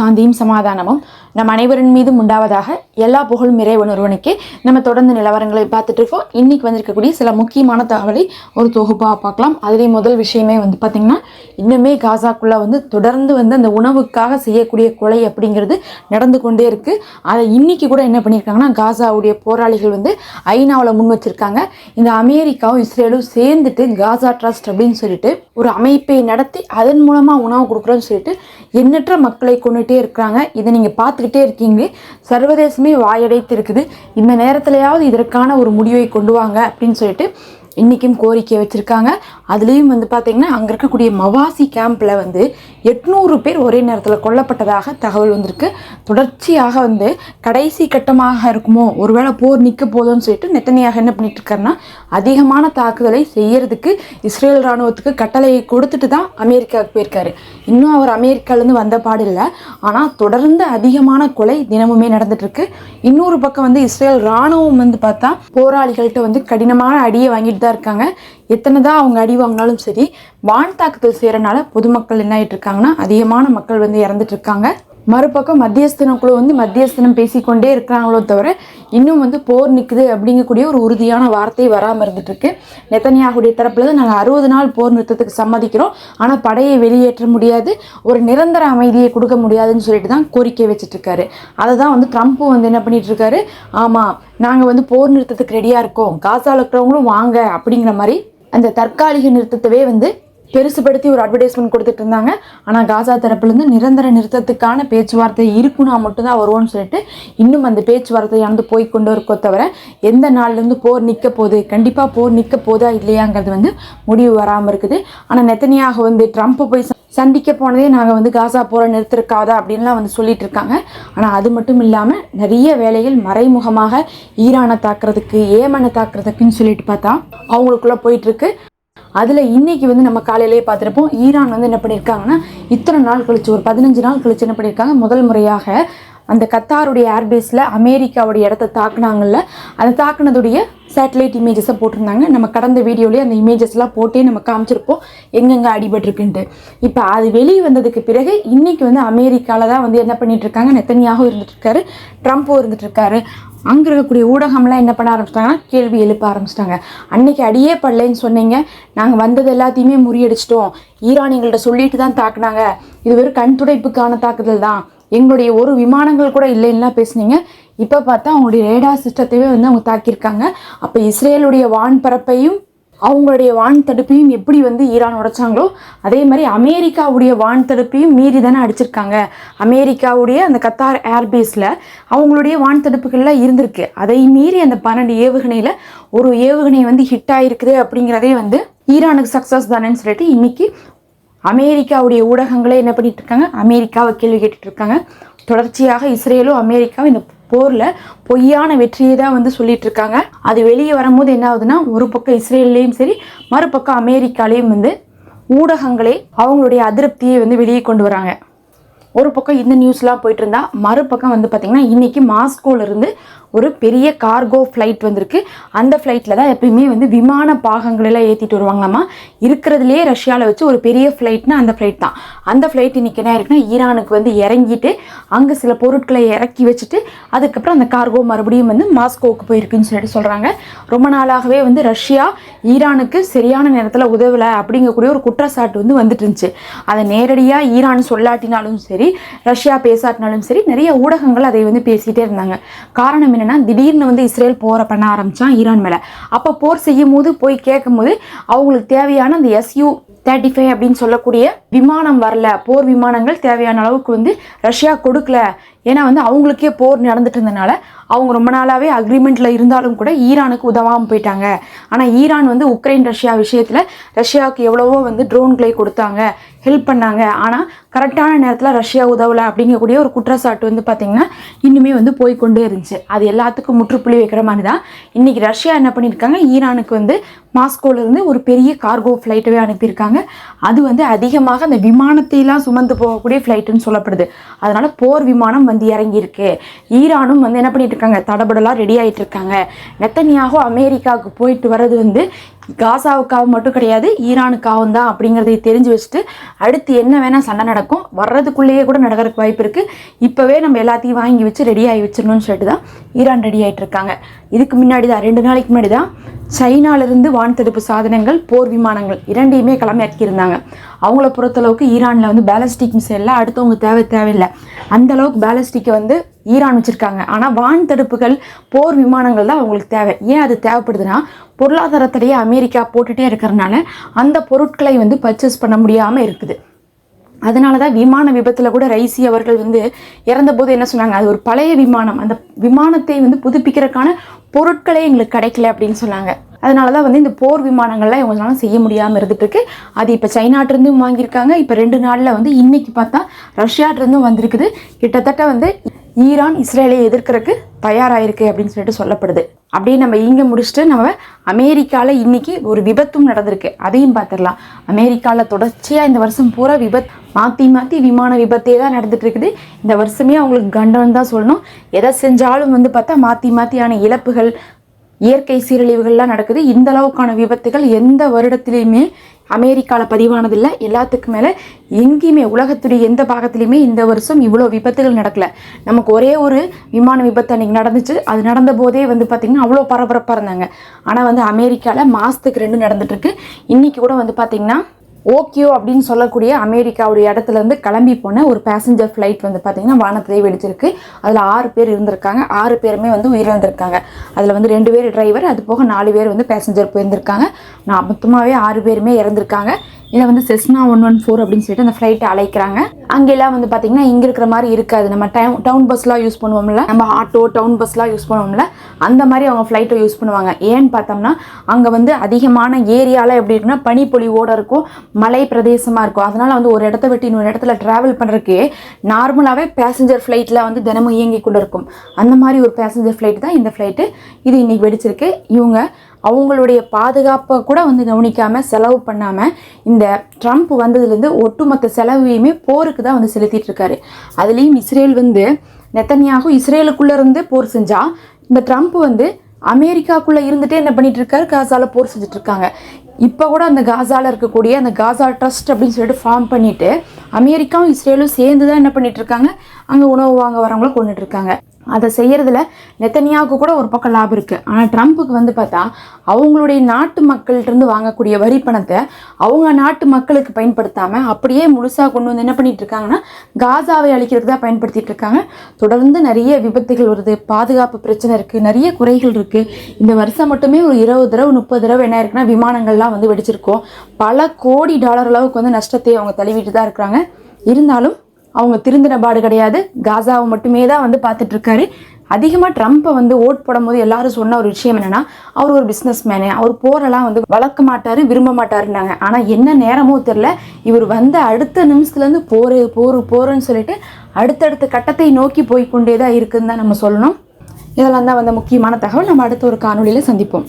சாந்தியும் சமாதானமும் நம் அனைவரின் மீதும் உண்டாவதாக எல்லா புகழும் இறைவன் ஒருவனுக்கே. நம்ம தொடர்ந்து நிலவரங்களை பார்த்துட்டு இருக்கோம். இன்னைக்கு வந்திருக்கக்கூடிய சில முக்கியமான தகவலை ஒரு தொகுப்பாக பார்க்கலாம். அதுலேயும் முதல் விஷயமே வந்து பார்த்திங்கன்னா இன்னுமே காசாக்குள்ளே வந்து தொடர்ந்து வந்து அந்த உணவுக்காக செய்யக்கூடிய கொலை அப்படிங்கிறது நடந்து கொண்டே இருக்குது அதை இன்றைக்கி கூட என்ன பண்ணியிருக்காங்கன்னா காசாவுடைய போராளிகள் வந்து ஐநாவில் முன் வச்சிருக்காங்க. இந்த அமெரிக்காவும் இஸ்ரேலும் சேர்ந்துட்டு காசா ட்ரஸ்ட் அப்படின்னு சொல்லிட்டு ஒரு அமைப்பை நடத்தி அதன் மூலமாக உணவு கொடுக்குறோன்னு சொல்லிட்டு எண்ணற்ற மக்களை கொண்டுட்டு இருக்கிறாங்க. இதை நீங்கள் பார்த்துக்கிட்டே இருக்கீங்க சர்வதேசமே வாயடைத்து இருக்குது இந்த நேரத்திலையாவது இதற்கான ஒரு முடிவை கொண்டு வாங்க அப்படின்னு சொல்லிட்டு இன்றைக்கும் கோரிக்கை வச்சுருக்காங்க. அதுலேயும் வந்து பார்த்திங்கன்னா அங்கே இருக்கக்கூடிய மவாசி கேம்பில் வந்து எட்நூறு பேர் ஒரே நேரத்தில் கொல்லப்பட்டதாக தகவல் வந்திருக்கு. தொடர்ச்சியாக வந்து கடைசி கட்டமாக இருக்குமோ ஒருவேளை போர் நிற்க போதும்னு சொல்லிட்டு நெத்தனையாக என்ன பண்ணிட்டு இருக்காருன்னா அதிகமான தாக்குதலை செய்யறதுக்கு இஸ்ரேல் இராணுவத்துக்கு கட்டளையை கொடுத்துட்டு தான் அமெரிக்காவுக்கு போயிருக்காரு. இன்னும் அவர் அமெரிக்காவிலேருந்து வந்த பாடு இல்லை. ஆனால் தொடர்ந்து அதிகமான கொலை தினமுமே நடந்துகிட்ருக்கு இன்னொரு பக்கம் வந்து இஸ்ரேல் இராணுவம் வந்து பார்த்தா போராளிகள்கிட்ட வந்து கடினமான அடியை வாங்கிட்டு தான் இருக்காங்க. எத்தனை தான் அவங்க அடி வாங்கினாலும் சரி வான் தாக்குதல் செய்கிறனால பொதுமக்கள் என்ன ஆயிட்டு இருக்காங்கன்னா அதிகமான மக்கள் வந்து இறந்துட்டு இருக்காங்க. மறுபக்கம் மத்தியஸ்தன குழு வந்து மத்தியஸ்தனம் பேசிக்கொண்டே இருக்கிறாங்களோ தவிர இன்னும் வந்து போர் நிற்குது அப்படிங்கக்கூடிய ஒரு உறுதியான வார்த்தை வராமல் இருந்துட்டுருக்கு. நெத்தனியாகுடைய தரப்பில் தான் நாங்கள் அறுபது நாள் போர் நிறுத்தத்துக்கு சம்மதிக்கிறோம். ஆனால் படையை வெளியேற்ற முடியாது. ஒரு நிரந்தர அமைதியை கொடுக்க முடியாதுன்னு சொல்லிட்டு தான் கோரிக்கை வச்சுட்ருக்காரு அதை தான் வந்து ட்ரம்ப்பும் வந்து என்ன பண்ணிகிட்ருக்காரு ஆமாம் நாங்கள் வந்து போர் நிறுத்தத்துக்கு ரெடியாக இருக்கோம். காசால இருக்கிறவங்களும் வாங்க அப்படிங்கிற மாதிரி அந்த தற்காலிக நிறுத்தத்தவே வந்து பெருசுபடுத்தி ஒரு அட்வர்டைஸ்மெண்ட் கொடுத்துட்டு இருந்தாங்க. ஆனால் காசா தரப்புலேருந்து நிரந்தர நிறுத்தத்துக்கான பேச்சுவார்த்தை இருக்குன்னா மட்டும்தான் வருவோம்னு சொல்லிட்டு இன்னும் அந்த பேச்சுவார்த்தையானது போய் கொண்டு இருக்கோ தவிர எந்த நாள்லேருந்து போர் நிற்க போகுது கண்டிப்பாக போர் நிற்க போதா இல்லையாங்கிறது வந்து முடிவு வராமல் இருக்குது. ஆனால் நெத்தனியாக வந்து ட்ரம்ப் போய் சந்திக்க போனதே நாங்கள் வந்து காசா போகிற நிறுத்திருக்காதா அப்படின்லாம் வந்து சொல்லிட்டு இருக்காங்க. ஆனால் அது மட்டும் இல்லாமல் நிறைய வேலைகள் மறைமுகமாக ஈரானை தாக்குறதுக்கு ஏமனை தாக்குறதுக்குன்னு சொல்லிட்டு பார்த்தா அவங்களுக்குள்ளே போயிட்டுருக்கு அதில் இன்றைக்கி வந்து நம்ம காலையிலேயே பார்த்துருப்போம். ஈரான் வந்து என்ன பண்ணியிருக்காங்கன்னா இத்தனை நாள் கழிச்சு ஒரு பதினஞ்சு நாள் கழிச்சு என்ன பண்ணியிருக்காங்க? முதல் முறையாக அந்த கத்தாருடைய ஏர்பேஸில் அமெரிக்காவுடைய இடத்த தாக்குனாங்கல்ல அதை தாக்குனதுடைய சேட்டலைட் இமேஜஸை போட்டிருந்தாங்க. நம்ம கடந்த வீடியோலேயே அந்த இமேஜஸ்லாம் போட்டே நம்ம காமிச்சிருப்போம். எங்கெங்கே அடிபட்டிருக்குன்ட்டு. இப்போ அது வெளியே வந்ததுக்கு பிறகு இன்றைக்கி வந்து அமெரிக்காவில் தான் வந்து என்ன பண்ணிகிட்ருக்காங்க நெத்தனியாகவும் இருந்துட்டுருக்காரு ட்ரம்ப்பும் இருந்துட்டுருக்காரு அங்கே இருக்கக்கூடிய ஊடகம்லாம் என்ன பண்ண ஆரம்பிச்சிட்டாங்கன்னா கேள்வி எழுப்ப ஆரம்பிச்சிட்டாங்க. அன்னைக்கு அடியே படலைன்னு சொன்னீங்க. நாங்கள் வந்தது எல்லாத்தையுமே முறியடிச்சிட்டோம். ஈரான் சொல்லிட்டு தான் தாக்குனாங்க. இது வெறும் கண் துடைப்புக்கான தாக்குதல் தான். எங்களுடைய ஒரு விமானங்கள் கூட இல்லைன்னுலாம் பேசுனீங்க. இப்போ பார்த்தா அவங்களுடைய ரேடார் சிஸ்டத்தையே வந்து அவங்க தாக்கியிருக்காங்க. அப்போ இஸ்ரேலுடைய வான்பரப்பையும் அவங்களுடைய வான் தடுப்பையும் எப்படி வந்து ஈரான் உடைச்சாங்களோ அதே மாதிரி அமெரிக்காவுடைய வான் தடுப்பையும் மீறி தானே அடிச்சிருக்காங்க. அமெரிக்காவுடைய அந்த கத்தார் ஏர்பேஸில் அவங்களுடைய வான் தடுப்புகள்லாம் இருந்திருக்கு. அதை மீறி அந்த பன்னெண்டு ஏவுகணையில் ஒரு ஏவுகணை வந்து ஹிட் ஆகிருக்குது அப்படிங்கிறதே வந்து ஈரானுக்கு சக்ஸஸ் தானேன்னு சொல்லிட்டு இன்றைக்கி அமெரிக்காவுடைய ஊடகங்களே என்ன பண்ணிட்டு இருக்காங்க? அமெரிக்காவை கேள்வி கேட்டுட்ருக்காங்க தொடர்ச்சியாக இஸ்ரேலும் அமெரிக்காவும் இந்த போரில் பொய்யான வெற்றியை தான் வந்து சொல்லிட்டு இருக்காங்க அது வெளியே வரும்போது என்ன ஆகுதுன்னா ஒரு பக்கம் இஸ்ரேல்லையும் சரி மறுபக்கம் அமெரிக்காலேயும் வந்து ஊடகங்களே அவங்களுடைய அதிருப்தியை வந்து வெளியே கொண்டு வராங்க. ஒரு பக்கம் இந்த நியூஸ்லாம் போயிட்டு இருந்தா மறுபக்கம் வந்து பார்த்திங்கன்னா இன்றைக்கி மாஸ்கோலேருந்து ஒரு பெரிய கார்கோ ஃப்ளைட் வந்திருக்கு. அந்த ஃப்ளைட்டில் தான் எப்பயுமே வந்து விமான பாகங்களெல்லாம் ஏற்றிட்டு வருவாங்களாமா? இருக்கிறதுலே ரஷ்யாவில் வச்சு ஒரு பெரிய ஃப்ளைட்னா அந்த ஃப்ளைட் தான். அந்த ஃப்ளைட் இன்றைக்கி என்ன இருக்குன்னா ஈரானுக்கு வந்து இறங்கிட்டு அங்கே சில பொருட்களை இறக்கி வச்சுட்டு அதுக்கப்புறம் அந்த கார்கோ மறுபடியும் வந்து மாஸ்கோவுக்கு போயிருக்குன்னு சொல்லிட்டு சொல்கிறாங்க ரொம்ப நாளாகவே வந்து ரஷ்யா ஈரானுக்கு சரியான நேரத்தில் உதவலை அப்படிங்கக்கூடிய ஒரு குற்றச்சாட்டு வந்து வந்துட்டு இருந்துச்சு. அதை நேரடியாக ஈரான் சொல்லாட்டினாலும் சரி ரஷ்யா பேசாட்டினாலும் சரி நிறைய ஊடகங்கள் அதை வந்து பேசிகிட்டே இருந்தாங்க. காரணம் என்னன்னா திடீர்னு வந்து இஸ்ரேல் போரை பண்ண ஆரம்பிச்சான் ஈரான் மேலே. அப்போ போர் செய்யும் போது போய் கேட்கும் போது அவங்களுக்கு தேவையான அந்த எஸ்யூ தேர்ட்டி ஃபைவ் அப்படின்னு சொல்லக்கூடிய விமானம் வரல. போர் விமானங்கள் தேவையான அளவுக்கு வந்து ரஷ்யா கொடுக்கல. ஏன்னா வந்து அவங்களுக்கே போர் நடந்துட்டு இருந்தனால அவங்க ரொம்ப நாளாகவே அக்ரிமெண்ட்டில் இருந்தாலும் கூட ஈரானுக்கு உதவாமல் போயிட்டாங்க. ஆனால் ஈரான் வந்து உக்ரைன் ரஷ்யா விஷயத்தில் ரஷ்யாவுக்கு எவ்வளவோ வந்து ட்ரோன்களை கொடுத்தாங்க ஹெல்ப் பண்ணாங்க. ஆனால் கரெக்டான நேரத்தில் ரஷ்யா உதவலை அப்படிங்கக்கூடிய ஒரு குற்றச்சாட்டு வந்து பார்த்திங்கன்னா இன்னுமே வந்து போய் கொண்டே இருந்துச்சு. அது எல்லாத்துக்கும் முற்றுப்புள்ளி வைக்கிற மாதிரி தான் இன்றைக்கி ரஷ்யா என்ன பண்ணியிருக்காங்க? ஈரானுக்கு வந்து மாஸ்கோலேருந்து ஒரு பெரிய கார்கோ ஃப்ளைட்டவே அனுப்பியிருக்காங்க. அது வந்து அதிகமாக அந்த விமானத்தையெல்லாம் சுமந்து போகக்கூடிய ஃப்ளைட்டுன்னு சொல்லப்படுது. அதனால் போர் விமானம் வந்து இறங்கியிருக்கு. ஈரானும் வந்து என்ன பண்ணிட்டு இருக்காங்க? தடபடலாக ரெடி ஆகிட்டு இருக்காங்க. நெத்தனியாகோ அமெரிக்காவுக்கு போயிட்டு வர்றது வந்து காசாவுக்காக மட்டும் கிடையாது ஈரானுக்காகவும் தான் அப்படிங்கிறதை தெரிஞ்சு வச்சுட்டு அடுத்து என்ன வேணால் சண்டை நடக்கும். வர்றதுக்குள்ளேயே கூட நடக்கிறதுக்கு வாய்ப்பு இருக்குது இப்போவே நம்ம எல்லாத்தையும் வாங்கி வச்சு ரெடி ஆகி வச்சிடணும்னு சொல்லிட்டு தான் ஈரான் ரெடி ஆகிட்டு இருக்காங்க. இதுக்கு முன்னாடி தான் ரெண்டு நாளைக்கு முன்னாடி தான் சைனாலிருந்து வான் தடுப்பு சாதனங்கள் போர் விமானங்கள் இரண்டையுமே கிளம்பி இறக்கியிருந்தாங்க. அவங்கள பொறுத்தளவுக்கு ஈரானில் வந்து பேலஸ்டிக் மிசைல்லாம் அடுத்தவங்க தேவை தேவையில்லை. அந்த அளவுக்கு பேலஸ்டிக்கை வந்து ஈரான் வச்சுருக்காங்க. ஆனால் வான் தடுப்புகள் போர் விமானங்கள் தான் அவங்களுக்கு தேவை. ஏன் அது தேவைப்படுதுன்னா பொருளாதாரத்திலேயே அமெரிக்கா போட்டுகிட்டே இருக்கிறனால அந்த பொருட்களை வந்து பர்ச்சேஸ் பண்ண முடியாமல் இருக்குது. அதனால தான் விமான விபத்தில் கூட ரைசி அவர்கள் வந்து இறந்தபோது என்ன சொன்னாங்க? அது ஒரு பழைய விமானம். அந்த விமானத்தை வந்து புதுப்பிக்கிறதுக்கான பொருட்களே எங்களுக்கு கிடைக்கல அப்படின்னு சொன்னாங்க. அதனால தான் வந்து இந்த போர் விமானங்கள்லாம் இவங்களால செய்ய முடியாமல் இருந்துட்டுருக்கு. அது இப்போ சைனாட்டிருந்தும் வாங்கியிருக்காங்க. இப்போ ரெண்டு நாளில் வந்து இன்றைக்கி பார்த்தா ரஷ்யாட்டிருந்தும் வந்திருக்குது. கிட்டத்தட்ட வந்து ஈரான் இஸ்ரேலை எதிர்க்கிறதுக்கு தயாராகிருக்கு அப்படின்னு சொல்லிட்டு சொல்லப்படுது. அப்படியே நம்ம இங்கே முடிச்சுட்டு நம்ம அமெரிக்காவில் இன்னைக்கு ஒரு விபத்தும் நடந்திருக்கு. அதையும் பார்த்துடலாம் அமெரிக்காவில் தொடர்ச்சியாக இந்த வருஷம் பூரா விபத் மாற்றி மாற்றி விமான விபத்தே தான் நடந்துட்டு இருக்குது இந்த வருஷமே அவங்களுக்கு கண்டனம் தான் சொல்லணும். எதை செஞ்சாலும் வந்து பார்த்தா மாற்றி மாற்றியான இழப்புகள் இயற்கை சீரழிவுகள்லாம் நடக்குது. இந்த அளவுக்கான விபத்துகள் எந்த வருடத்திலையுமே அமெரிக்காவில் பதிவானதில்லை. எல்லாத்துக்கு மேலே எங்கேயுமே உலகத்துடைய எந்த பாகத்துலேயுமே இந்த வருஷம் இவ்வளோ விபத்துகள் நடக்கல. நமக்கு ஒரே ஒரு விமான விபத்து அன்றைக்கி நடந்துச்சு. அது நடந்த போதே வந்து பார்த்திங்கன்னா அவ்வளோ பரபரப்பாக இருந்தாங்க. ஆனால் வந்து அமெரிக்காவில் மாதத்துக்கு ரெண்டு நடந்துட்டுருக்கு இன்றைக்கி கூட வந்து பார்த்திங்கன்னா ஓக்கியோ அப்படின்னு சொல்லக்கூடிய அமெரிக்காவுடைய இடத்துலேருந்து கிளம்பி போன ஒரு பேசஞ்சர் ஃப்ளைட் வந்து பார்த்திங்கன்னா வானத்திலே வெடிச்சிருக்கு. அதில் ஆறு பேர் இருந்திருக்காங்க. ஆறு பேருமே வந்து உயிரிழந்திருக்காங்க. அதில் வந்து ரெண்டு பேர் டிரைவர் அது போக நாலு பேர் வந்து பேசஞ்சர் போயிருந்திருக்காங்க. நான் மொத்தமாகவே ஆறு பேருமே இறந்திருக்காங்க. இதில் வந்து செஸ்னா ஒன் ஒன் ஃபோர் அப்படின்னு சொல்லிட்டு அந்த ஃப்ளைட்டை அழைக்கிறாங்க. அங்கெல்லாம் வந்து பார்த்திங்கன்னா இங்கே இருக்கிற மாதிரி இருக்காது. நம்ம டவுன் டவுன் பஸ்லாம் யூஸ் பண்ணுவோம்ல. நம்ம ஆட்டோ டவுன் பஸ்லாம் யூஸ் பண்ணுவோம்ல. அந்த மாதிரி அவங்க ஃப்ளைட்டை யூஸ் பண்ணுவாங்க. ஏன்னு பார்த்தோம்னா அங்கே வந்து அதிகமான ஏரியாவில் எப்படி இருக்குன்னா பனிப்பொழிவோடு இருக்கும். மலை பிரதேசமாக இருக்கும். அதனால் வந்து ஒரு இடத்த விட்டு இன்னொரு இடத்துல ட்ராவல் பண்ணுறக்கே நார்மலாகவே பேசஞ்சர் ஃப்ளைட்டில் வந்து தினமும் இயங்கி கொண்டு இருக்கும் அந்த மாதிரி ஒரு பேசஞ்சர் ஃப்ளைட் தான் இந்த ஃப்ளைட்டு இது இன்றைக்கி வெடிச்சிருக்கு. இவங்க அவங்களுடைய பாதுகாப்பை கூட வந்து கவனிக்காமல் செலவு பண்ணாமல் இந்த ட்ரம்ப் வந்ததுலேருந்து ஒட்டுமொத்த செலவையுமே போருக்கு தான் வந்து செலுத்திட்டு இருக்காரு. அதுலேயும் இஸ்ரேல் வந்து நெத்தனியாகும் இஸ்ரேலுக்குள்ளேருந்து போர் செஞ்சால் இந்த ட்ரம்ப் வந்து அமெரிக்காக்குள்ளே இருந்துகிட்டே என்ன பண்ணிட்டு இருக்காரு காசாவில் போர் செஞ்சுட்டு இருக்காங்க இப்போ கூட அந்த காசாவில் இருக்கக்கூடிய அந்த காசா ட்ரஸ்ட் அப்படின்னு சொல்லிட்டு ஃபார்ம் பண்ணிட்டு அமெரிக்காவும் இஸ்ரேலும் சேர்ந்து தான் என்ன பண்ணிட்டு இருக்காங்க அங்கே உணவு வாங்க வரவங்கள கொண்டுட்டு இருக்காங்க அதை செய்கிறதுல நெத்தனியாவுக்கு கூட ஒரு பக்கம் லாபம் இருக்குது ஆனால் ட்ரம்ப்புக்கு வந்து பார்த்தா அவங்களுடைய நாட்டு மக்கள்கிட்டருந்து வாங்கக்கூடிய வரி பணத்தை அவங்க நாட்டு மக்களுக்கு பயன்படுத்தாமல் அப்படியே முழுசாக கொண்டு வந்து என்ன பண்ணிட்டு இருக்காங்கன்னா காசாவை அழிக்கிறதுக்கு தான் பயன்படுத்திட்டு இருக்காங்க. தொடர்ந்து நிறைய விபத்துகள் வருது பாதுகாப்பு பிரச்சனை இருக்குது நிறைய குறைகள் இருக்குது இந்த வருஷம் மட்டுமே ஒரு இருபது தடவை முப்பது தடவை என்ன இருக்குன்னா விமானங்கள்லாம் வந்து வெடிச்சிருக்கோம். பல கோடி டாலர் அளவுக்கு வந்து நஷ்டத்தை அவங்க தழுவிட்டு தான் இருக்கிறாங்க. இருந்தாலும் அவங்க திருந்தின பாடு கிடையாது. காசாவை மட்டுமே தான் வந்து பார்த்துட்டு இருக்காரு அதிகமாக ட்ரம்ப்பை வந்து ஓட் போடும்போது எல்லாரும் சொன்ன ஒரு விஷயம் என்னென்னா அவர் ஒரு பிஸ்னஸ் மேனு அவர் போரெல்லாம் வந்து வளர்க்க மாட்டார் விரும்ப மாட்டாருன்னாங்க. ஆனால் என்ன நேரமோ தெரில இவர் வந்த அடுத்த நிமிஷத்துலேருந்து போர் போர் போருன்னு சொல்லிட்டு அடுத்தடுத்த கட்டத்தை நோக்கி போய் கொண்டே தான் இருக்குதுன்னு தான் நம்ம சொல்லணும். இதெல்லாம் தான் வந்து முக்கியமான தகவல். நம்ம அடுத்த ஒரு காணொலியில் சந்திப்போம்.